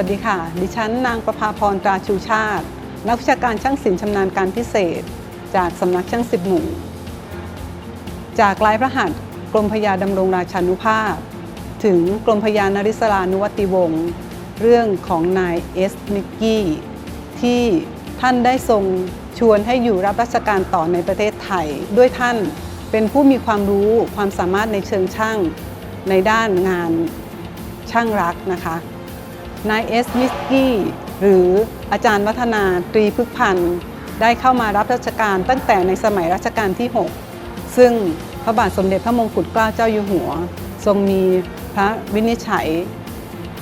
วัสดีค่ะ ดิฉันนางประภาพรตราชูชาติ นักวิชาการช่างศิลป์ชำนาญการพิเศษ จากสำนักช่างสิบหมู่ จากลายพระหัตถ์กรมพยาดำรงราชานุภาพ ถึงกรมพยานริศรานุวัติวงศ์เรื่องของนายเอสนิกกี้ ที่ท่านได้ทรงชวนให้อยู่รับราชการต่อในประเทศไทย ด้วยท่านเป็นผู้มีความรู้ความสามารถในเชิงช่างในด้านงานช่างรักนะคะ นายเอสมิสกี้หรืออาจารย์วัฒนาตรีพึกพันธ์ได้เข้ามารับราชการตั้งแต่ในสมัยรัชกาลที่ 6 ซึ่งพระบาทสมเด็จพระมงกุฎเกล้าเจ้าอยู่หัว ทรงมีพระวินิจฉัย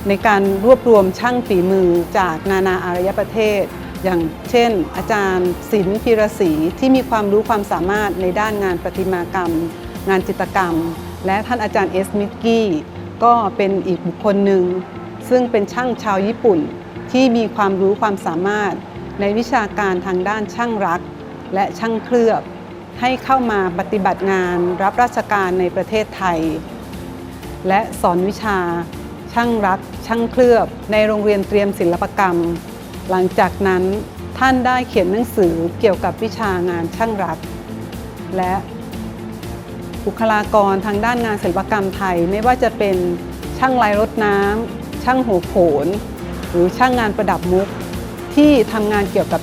ในการรวบรวมช่างฝีมือจากนานาอารยประเทศ อย่างเช่น อาจารย์ศิลป์พีรศรีที่มีความรู้ความสามารถในด้านงานประติมากรรม งานจิตรกรรม และท่านอาจารย์เอสมิกกี้ก็เป็นอีกบุคคลหนึ่ง ซึ่งเป็นช่างชาวญี่ปุ่นที่มีความรู้ความสามารถในวิชาการทางด้านช่างรัก และช่างเคลือบ ให้เข้ามาปฏิบัติงานรับราชการในประเทศไทย และสอนวิชาช่างรัก ช่างเคลือบ ในโรงเรียนเตรียมศิลปกรรม หลังจากนั้นท่านได้เขียนหนังสือเกี่ยวกับวิชางานช่างรัก และบุคลากรทางด้านงานศิลปกรรมไทยไม่ว่าจะเป็นช่างลายรถน้ำ ช่างหัวโขน หรือช่างงานประดับมุก ที่ทำงานเกี่ยวกับ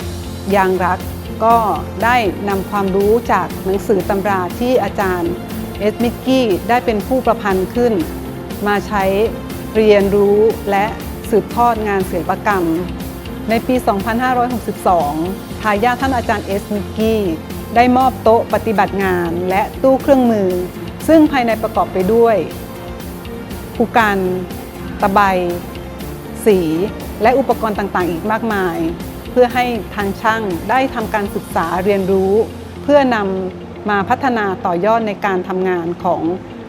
ยางรัก ก็ได้นำความรู้จากหนังสือตำราที่อาจารย์เอสมิกกี้ได้เป็นผู้ประพันธ์ขึ้น มาใช้เรียนรู้และสืบทอดงานศิลปกรรม ในปี 2562 ทายาทท่านอาจารย์เอสมิกกี้ได้มอบโต๊ะปฏิบัติงานและตู้เครื่องมือ ซึ่งภายในประกอบไปด้วยภูกัน ตะไบสี และอุปกรณ์ต่างๆ อีกมากมาย เพื่อให้ทางช่างได้ทำการศึกษาเรียนรู้ เพื่อนำมาพัฒนาต่อยอดในการทำงานของ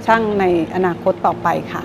ช่างในอนาคตต่อไปค่ะ